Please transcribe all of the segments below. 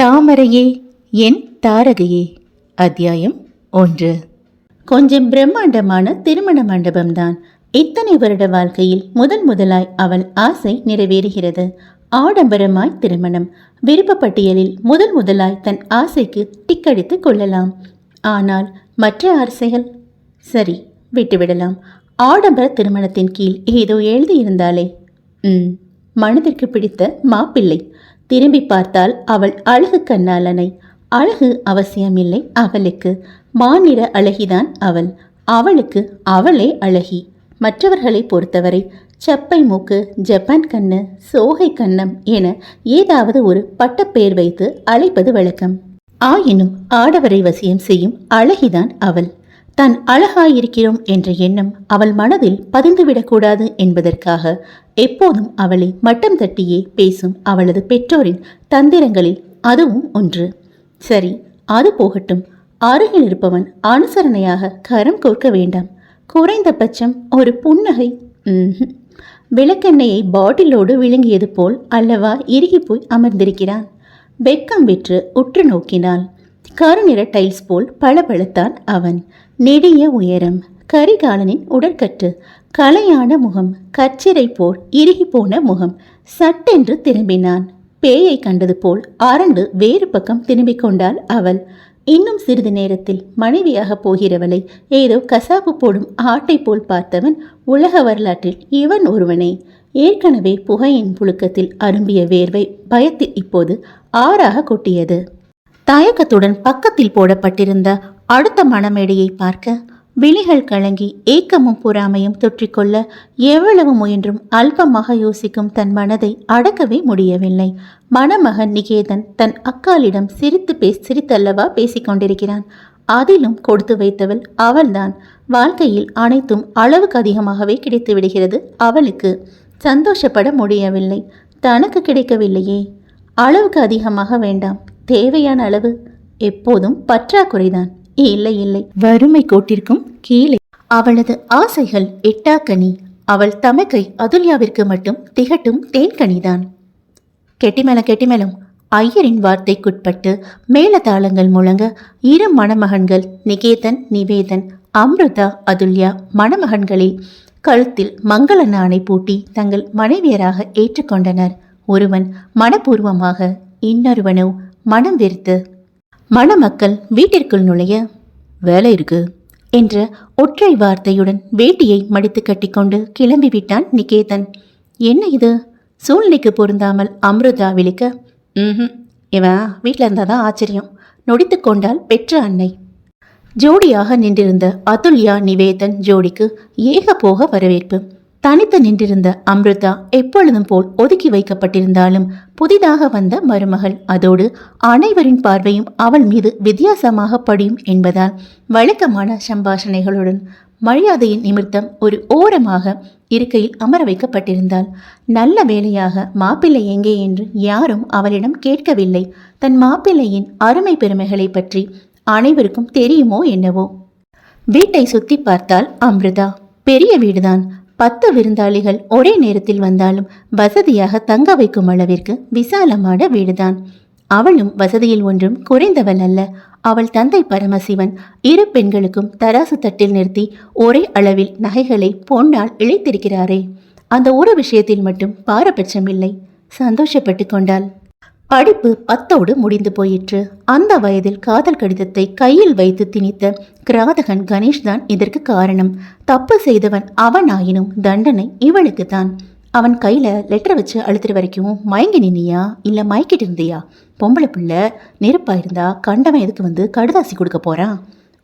தாமரையே என் தாரகையே. அத்தியாயம் ஒன்று. கொஞ்சம் பிரம்மாண்டமான திருமண மண்டபம்தான். இத்தனை வருட வாழ்க்கையில் முதன் முதலாய் அவள் ஆசை நிறைவேறுகிறது. ஆடம்பரமாய் திருமணம். விருப்ப பட்டியலில் முதலாய் தன் ஆசைக்கு டிக்கடித்து கொள்ளலாம். ஆனால் மற்ற ஆசைகள்? சரி விட்டுவிடலாம். ஆடம்பர திருமணத்தின் கீழ் ஏதோ எழுதியிருந்தாலே ம் மனதிற்கு பிடித்த மாப்பிள்ளை. திரும்பி பார்த்தால் அவள் அழகு கண்ணாலனை அழகு அவசியமில்லை அவளுக்கு. மாநிற அழகிதான் அவள். அவளுக்கு அவளே அழகி. மற்றவர்களை பொறுத்தவரை சப்பை மூக்கு ஜப்பான் கண்ணு சோகை கன்னம் என ஏதாவது ஒரு பட்டப்பெயர் வைத்து அழைப்பது வழக்கம். ஆயினும் ஆடவரை வசியம் செய்யும் அழகிதான் அவள். தான் அழகாயிருக்கிறோம் என்ற எண்ணம் அவள் மனதில் பதிந்துவிடக்கூடாது என்பதற்காக எப்போதும் அவளை மட்டம் தட்டியே பேசும் அவளது பெற்றோரின் தந்திரங்களில் அதுவும் ஒன்று. சரி அது போகட்டும். அருகில் இருப்பவன் அனுசரணையாக கரம் கோர்க்க வேண்டாம். குறைந்தபட்சம் ஒரு புன்னகை. விளக்கெண்ணெயை பாட்டிலோடு விழுங்கியது போல் அல்லவா இறுகி போய் அமர்ந்திருக்கிறான். வெக்கம் விற்று உற்று நோக்கினாள். கருநிற டைல்ஸ் போல் பளபளத்தான் அவன். நெடிய உயரம். கரிகாலனின் உடற்கட்டு. கலையான முகம் கச்சிரை போல் இறுகி போன முகம். சட்டென்று திரும்பினான். பேயை கண்டது போல் அரண்டு வேறு பக்கம் திரும்பிக் கொண்டாள் அவள். இன்னும் சிறிது நேரத்தில் மனைவியாக போகிறவளை ஏதோ கசாப்பு போடும் ஆட்டை போல் பார்த்தவன் உலக வரலாற்றில் இவன் ஒருவனே. ஏற்கனவே புகையின் புழுக்கத்தில் அரும்பிய வேர்வை பயத்தில் இப்போது ஆறாக கொட்டியது. தயக்கத்துடன் பக்கத்தில் போடப்பட்டிருந்த அடுத்த மணமேடையை பார்க்க விழிகள் கலங்கி ஏக்கமும் பொறாமையும் தொற்றிக்கொள்ள எவ்வளவு முயன்றும் அல்பமாக யோசிக்கும் தன் மனதை அடக்கவே முடியவில்லை. மணமகன் நிகேதன் தன் அக்காலிடம் சிரித்து பேசி சிரித்தல்லவா பேசிக்கொண்டிருக்கிறான் அதிலும் கொடுத்து வைத்தவள் அவள்தான். வாழ்க்கையில் அனைத்தும் அளவுக்கு அதிகமாகவே கிடைத்து விடுகிறது. அவளுக்கு சந்தோஷப்பட முடியவில்லை. தனக்கு கிடைக்கவில்லையே. அளவுக்கு அதிகமாக வேண்டாம். தேவையான அளவு. எப்போதும் பற்றாக்குறைதான். இல்லை இல்லை. வறுமை கோட்டிற்கும் கீழே. அவளது ஆசைகள் எட்டாக்கனி. அவள் தமக்கை அதுல்யாவிற்கு மட்டும் திகட்டும் தேன்கனிதான். கெட்டிமேளம் கெட்டிமேளம். ஐயரின் வார்த்தைக்குட்பட்டு மேளதாளங்கள் முழங்க இரு மணமகன்கள் நிகேதன் நிவேதன் அம்ருதா அதுல்யா மணமகன்களில் கழுத்தில் மங்கள நாணை பூட்டி தங்கள் மனைவியராக ஏற்றுக்கொண்டனர். ஒருவன் மனப்பூர்வமாக இன்னொருவனோ மனம் வெறுத்து மணமக்கள் வீட்டிற்குள் நுழைய வேலை இருக்கு. என்ற ஒற்றை வார்த்தையுடன் வேட்டியை மடித்து கட்டிக்கொண்டு கிளம்பிவிட்டான் நிகேதன். என்ன இது? சூழ்நிலைக்கு பொருந்தாமல் அம்ருதா விழிக்க? ம் இவன் வீட்டில் இருந்தால் தான் ஆச்சரியம். நொடித்து கொண்டால் பெற்ற அன்னை. ஜோடியாக நின்றிருந்த அதுல்யா நிவேதன் ஜோடிக்கு ஏக போக வரவேற்பு. தனித்து நின்றிருந்த அம்ருதா எப்பொழுதும் போல் ஒதுக்கி வைக்கப்பட்டிருந்தாலும் புதிதாக வந்த மருமகள் அதோடு அனைவரின் பார்வையும் அவள் மீது வித்தியாசமாக படியும் என்பதால் வழக்கமான சம்பாஷணைகளுடன் மரியாதையின் நிமித்தம் ஒரு ஓரமாக இருக்கையில் அமர வைக்கப்பட்டிருந்தாள். நல்ல வேலையாக மாப்பிள்ளை எங்கே என்று யாரும் அவளிடம் கேட்கவில்லை. தன் மாப்பிள்ளையின் அருமை பெருமைகளை பற்றி அனைவருக்கும் தெரியுமோ என்னவோ? வீட்டை சுத்தி பார்த்தால் அம்ருதா. பெரிய வீடுதான். பத்து விருந்தாளிகள் ஒரே நேரத்தில் வந்தாலும் வசதியாக தங்க வைக்கும் அளவிற்கு விசாலமான வீடுதான். அவளும் வசதியில் ஒன்றும் குறைந்தவள் அல்ல. அவள் தந்தை பரமசிவன் இரு பெண்களுக்கும் தராசு தட்டில் நிறுத்தி ஒரே அளவில் நகைகளை பொன்னால் இழைத்திருக்கிறாரே. அந்த ஒரு விஷயத்தில் மட்டும் பாரபட்சமில்லை சந்தோஷப்பட்டு கொண்டாள். படிப்பு பத்தோடு முடிந்து போயிற்று. அந்த வயதில் காதல் கடிதத்தை கையில் வைத்து திணித்த கிராதகன் கணேஷ் தான் இதற்கு காரணம். தப்பு செய்தவன் அவனாயினும் தண்டனை இவளுக்கு தான். அவன் கையில லெட்டர் வச்சு அழுத்துற வரைக்கும் மயங்கி நின்னியா? இல்ல மயக்கிட்டு இருந்தியா? பொம்பளை பிள்ளை நெருப்பா இருந்தா கண்டவன் எதுக்கு வந்து கடுதாசி கொடுக்க போறான்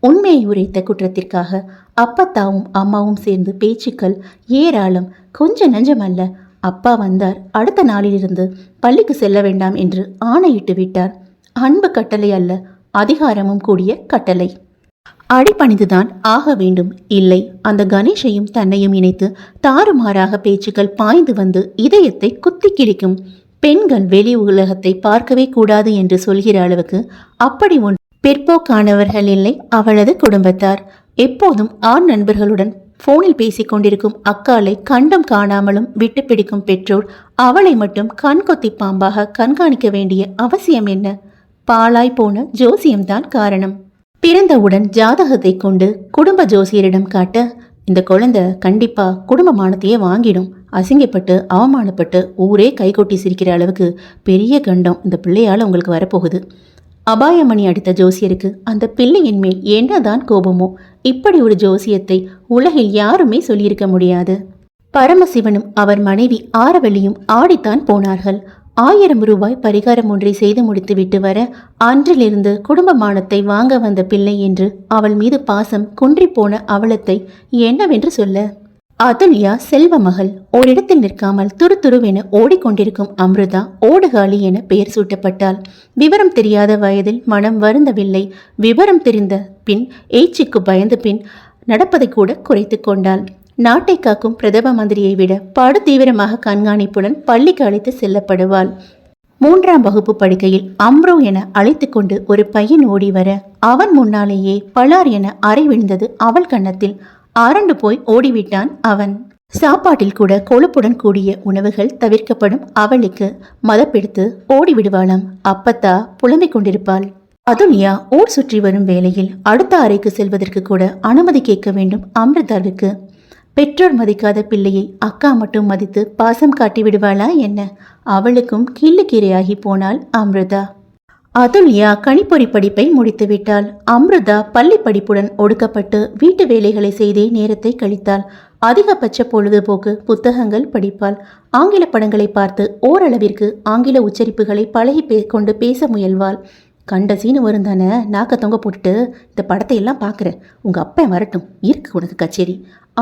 உண்மையை உரைத்த குற்றத்திற்காக அப்பத்தாவும் அம்மாவும் சேர்ந்து பேச்சுக்கள் ஏராளம். கொஞ்சம் நஞ்சமல்ல அப்பா வந்தார். அடுத்த நாளிலிருந்து பள்ளிக்கு செல்ல வேண்டாம் என்று ஆணையிட்டு விட்டார். அன்பு கட்டளை அல்ல அதிகாரமும் கூடிய கட்டளை. அடிபணிந்துதான் ஆக வேண்டும். இல்லை அந்த கணேஷையும் தன்னையும் இணைத்து தாறுமாறாக பேச்சுக்கள் பாய்ந்து வந்து இதயத்தை குத்தி கிழிக்கும். பெண்கள் வெளி உலகத்தை பார்க்கவே கூடாது என்று சொல்கிற அளவுக்கு அப்படி ஒன்று. பிற்போக்கானவர்கள் இல்லை அவளது குடும்பத்தார். எப்போதும் ஆண் நண்பர்களுடன் போனில் பேசிக் கொண்டிருக்கும் அக்காளை கண்டம் காணாமலும் விட்டு பிடிக்கும் பெற்றோர் அவளை மட்டும் கண்கொத்தி பாம்பாக கண்காணிக்க வேண்டிய அவசியம் என்ன? பாழாய் போன ஜோசியம்தான் காரணம். பிறந்தவுடன் ஜாதகத்தை கொண்டு குடும்ப ஜோசியரிடம் காட்ட இந்த குழந்தை கண்டிப்பா குடும்பமானத்தையே வாங்கிடும். அசிங்கப்பட்டு அவமானப்பட்டு ஊரே கைகொட்டி சிரிக்கிற அளவுக்கு பெரிய கண்டம் இந்த பிள்ளையால உங்களுக்கு வரப்போகுது. அபாயமணி அடித்த ஜோசியருக்கு அந்த பிள்ளையின் மேல் என்னதான் கோபமோ இப்படி ஒரு ஜோசியத்தை உலகில் யாருமே சொல்லியிருக்க முடியாது. பரமசிவனும் அவர் மனைவி ஆரவல்லியும் ஆடித்தான் போனார்கள். ஆயிரம் ரூபாய் பரிகாரம் ஒன்றை செய்து முடித்துவிட்டு வர அன்றிலிருந்து குடும்பமானத்தை வாங்க வந்த பிள்ளை என்று அவள் மீது பாசம் குன்றிப்போன அவலத்தை என்னவென்று சொல்ல? அதுல்யா செல்வ மகள் ஓரிடத்தில் நிற்காமல் துருதுருவென ஓடிக்கொண்டிருக்கும் அம்ருதா ஓடுகாலி என பெயர் சூட்டப்பட்டாள். விவரம் தெரியாத வயதில் மனம் வருந்தவில்லை. விவரம் தெரிந்த பின் ஏச்சுக்கு பயந்து பின் நடப்பதை கூட குறைத்து கொண்டாள். நாட்டை காக்கும் பிரதம மந்திரியை விட படு தீவிரமாக கண்காணிப்புடன் பள்ளிக்கு அழைத்து செல்லப்படுவாள். மூன்றாம் வகுப்பு படுக்கையில் அம்ரோ என அழைத்து கொண்டு ஒரு பையன் ஓடி வர அவன் முன்னாலேயே பலார் என அறை விழுந்தது அவள் கன்னத்தில். ஆரண்டு போய் ஓடிவிட்டான் அவன். சாப்பாட்டில் கூட கொழுப்புடன் கூடிய உணவுகள் தவிர்க்கப்படும் அவளுக்கு மதப்பெடுத்து ஓடிவிடுவாளாம். அப்பத்தா புலம்பிக் கொண்டிருப்பாள். அதுனியா ஊர் சுற்றி வரும் வேளையில் அடுத்த அறைக்கு செல்வதற்கு கூட அனுமதி கேட்க வேண்டும் அமிர்தாவிற்கு பெற்றோர் மதிக்காத பிள்ளையை அக்கா மட்டும் மதித்து பாசம் காட்டி விடுவாளா என்ன? அவளுக்கும் கிள்ளுக்கீரையாகி போனாள் அமிர்தா. அதுல்யா கணிப்பொறி படிப்பை முடித்துவிட்டாள். அம்ருதா பள்ளி படிப்புடன் ஒடுக்கப்பட்டு வீட்டு வேலைகளை செய்தே நேரத்தை கழித்தாள். அதிகபட்ச பொழுதுபோக்கு புத்தகங்கள் படிப்பாள். ஆங்கில படங்களை பார்த்து ஓரளவிற்கு ஆங்கில உச்சரிப்புகளை பழகி பே கொண்டு பேச முயல்வாள். கண்ட சீனு வரும் தானே நாக்க தொங்க போட்டுட்டு இந்த படத்தை எல்லாம் பார்க்குறேன் உங்கள் அப்பன் வரட்டும் இருக்கு உனக்கு கச்சேரி.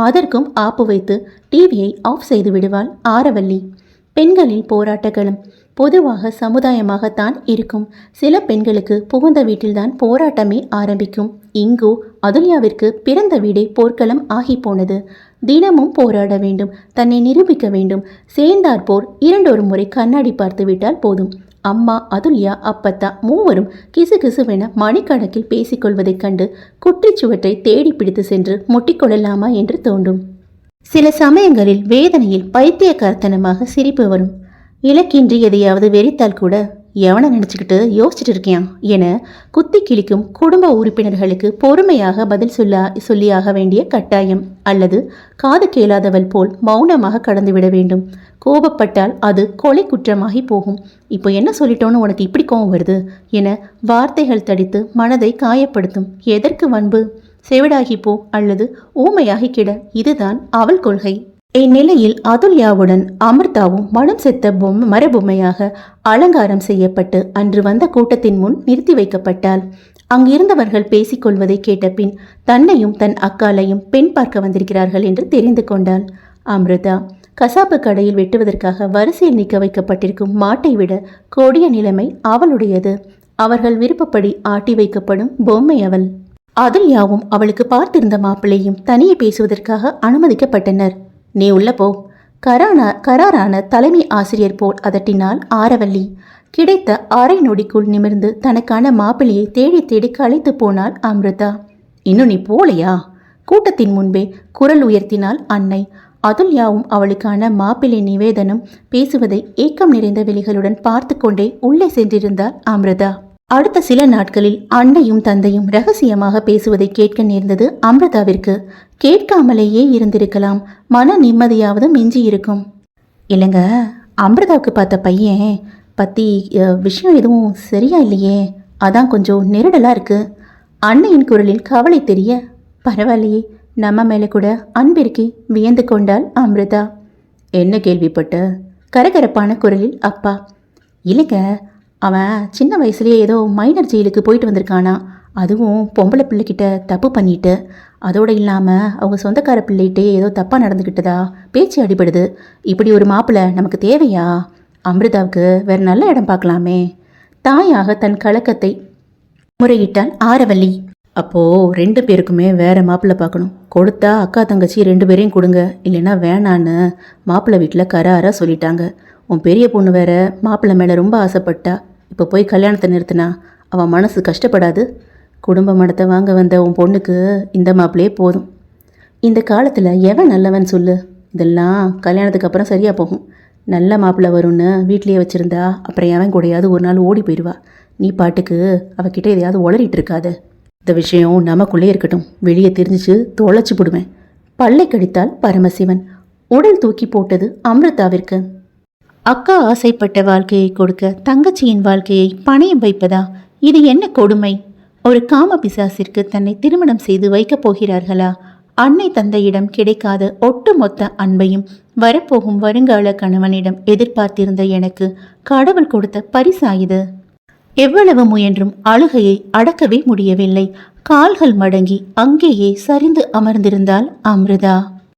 அதற்கும் ஆப்பு வைத்து டிவியை ஆஃப் செய்து விடுவாள் ஆரவல்லி. பெண்களின் போராட்டங்களும் பொதுவாக சமுதாயமாகத்தான் இருக்கும். சில பெண்களுக்கு புகுந்த வீட்டில்தான் போராட்டமே ஆரம்பிக்கும். இங்கோ அதுல்யாவிற்கு பிறந்த வீடே போர்க்களம் ஆகி போனது. தினமும் போராட வேண்டும் தன்னை நிரூபிக்க வேண்டும். சேர்ந்தார் போர் இரண்டொரு முறை கண்ணாடி பார்த்து விட்டால் போதும். அம்மா அதுல்யா அப்பத்தா மூவரும் கிசு கிசுவென மணிக்கணக்கில் பேசிக்கொள்வதைக் கண்டு குற்றிச்சுவற்றை தேடி பிடித்து சென்று முட்டிக்கொள்ளலாமா என்று தோன்றும். சில சமயங்களில் வேதனையில் பைத்தியக்காரத்தனமாக சிரிப்பு வரும். இலக்கின்றி எதையாவது வெறித்தால் கூட எவனை நினச்சிக்கிட்டு யோசிச்சுட்டு இருக்கியான் என குத்தி கிழிக்கும் குடும்ப உறுப்பினர்களுக்கு பொறுமையாக பதில் சொல்ல சொல்லியாக வேண்டிய கட்டாயம். அல்லது காது கேளாதவள் போல் மௌனமாக கடந்துவிட வேண்டும். கோபப்பட்டால் அது கொலை குற்றமாகி போகும். இப்போ என்ன சொல்லிட்டோன்னு உனக்கு இப்படி கோபம் வருது என வார்த்தைகள் தடித்து மனதை காயப்படுத்தும். எதற்கு வன்பு? செவிடாகி போ அல்லது ஊமையாகி கிட. இதுதான் அவள் கொள்கை. இந்நிலையில் அதுல்யாவுடன் அமிர்தாவும் மனம் செத்த பொம்மை மரபொம்மையாக அலங்காரம் செய்யப்பட்டு அன்று வந்த கூட்டத்தின் முன் நிறுத்தி வைக்கப்பட்டாள். அங்கிருந்தவர்கள் பேசிக்கொள்வதை கேட்டபின் தன்னையும் தன் அக்காலையும் பெண் பார்க்க வந்திருக்கிறார்கள் என்று தெரிந்து கொண்டாள். அமிர்தா கசாப்பு கடையில் வெட்டுவதற்காக வரிசையில் நிற்க வைக்கப்பட்டிருக்கும் மாட்டை விட கொடிய நிலைமை அவளுடையது. அவர்கள் விருப்பப்படி ஆட்டி வைக்கப்படும் பொம்மை அவள். அதுல்யாவும் அவளுக்கு பார்த்திருந்த மாப்பிள்ளையும் தனியே பேசுவதற்காக அனுமதிக்கப்பட்டனர். நீ உள்ள போ. கரான கராரான தலைமை ஆசிரியர் போல் அதட்டினாள் ஆரவல்லி. கிடைத்த அரை நொடிக்குள் நிமிர்ந்து தனக்கான மாப்பிள்ளையை தேடி தேடி களைத்து போனாள் அமிர்தா. இன்னும் நீ போலையா கூட்டத்தின் முன்பே குரல் உயர்த்தினாள் அன்னை. அதுல்யாவும் அவளுக்கான மாப்பிள்ளை நிவேதனம் பேசுவதை ஏக்கம் நிறைந்த வெளிகளுடன் பார்த்து கொண்டே உள்ளே சென்றிருந்தார் அமிர்தா. அடுத்த சில நாட்களில் அன்னையும் தந்தையும் ரகசியமாக பேசுவதை கேட்க நேர்ந்தது அமிர்தாவிற்கு. கேட்காமலேயே இருந்திருக்கலாம். மன நிம்மதியாவது மிஞ்சி இருக்கும் இல்லைங்க அமிர்தாவுக்கு பார்த்த பையன் பற்றி விஷயம் எதுவும் சரியா இல்லையே. அதான் கொஞ்சம் நெருடலாக இருக்கு. அன்னையின் குரலில் கவலை தெரிய பரவாயில்லையே நம்ம மேலே கூட அன்பிற்கு வியந்து கொண்டாள் அம்ருதா. என்ன கேள்விப்பட்ட? கரகரப்பான குரலில் அப்பா. இல்லைங்க அவன் சின்ன வயசுலேயே ஏதோ மைனர் ஜெயிலுக்கு போயிட்டு வந்திருக்கானா? அதுவும் பொம்பளை பிள்ளைக்கிட்ட தப்பு பண்ணிட்டு அதோடு இல்லாமல் அவங்க சொந்தக்கார பிள்ளைகிட்டே ஏதோ தப்பாக நடந்துக்கிட்டதா பேச்சு அடிபடுது. இப்படி ஒரு மாப்பிள்ளை நமக்கு தேவையா? அமிர்தாவுக்கு வேறு நல்ல இடம் பார்க்கலாமே. தாயாக தன் கலக்கத்தை முறையிட்டாள் ஆரவல்லி அப்போது ரெண்டு பேருக்குமே வேறு மாப்பிள்ளை பார்க்கணும். கொடுத்தா அக்கா தங்கச்சி ரெண்டு பேரையும் கொடுங்க. இல்லைன்னா வேணான்னு மாப்பிள்ளை வீட்டில் கராராக சொல்லிட்டாங்க. உன் பெரிய பொண்ணு வேற மாப்பிள்ளை மேலே ரொம்ப ஆசைப்பட்டா. இப்போ போய் கல்யாணத்தை நிறுத்தினா அவன் மனசு கஷ்டப்படாது. குடும்ப மடத்தை வாங்க வந்த உன் பொண்ணுக்கு இந்த மாப்பிள்ளையே போதும். இந்த காலத்தில் எவன் நல்லவன் சொல்லு? இதெல்லாம் கல்யாணத்துக்கு அப்புறம் சரியாக போகும். நல்ல மாப்பிள்ளை வரும்னு வீட்லேயே வச்சுருந்தா அப்புறம் எவன் கூடையாவது ஒரு நாள் ஓடி போயிடுவா. நீ பாட்டுக்கு அவகிட்ட எதையாவது உளறிட்டு இருக்காது. இந்த விஷயம் நமக்குள்ளே இருக்கட்டும். வெளியே தெரிஞ்சிச்சு தொலைச்சி போடுவேன். பல்லை கடித்தால் பரமசிவன். உடல் தூக்கி போட்டது அமிர்தாவிற்கு. அக்கா ஆசைப்பட்ட வாழ்க்கையை கொடுக்க தங்கச்சியின் வாழ்க்கையை பணையம் வைப்பதா? இது என்ன கொடுமை? ஒரு காம பிசாசிற்கு தன்னை திருமணம் செய்து வைக்கப் போகிறார்களா? அன்னை தந்தையிடம் கிடைக்காத ஒட்டுமொத்த அன்பையும் வரப்போகும் வருங்கால கணவனிடம் எதிர்பார்த்திருந்த எனக்கு கடவுள் கொடுத்த பரிசா இது. எவ்வளவு முயன்றும் அழுகையை அடக்கவே முடியவில்லை. கால்கள் மடங்கி அங்கேயே சரிந்து அமர்ந்திருந்தால் அமிர்தா.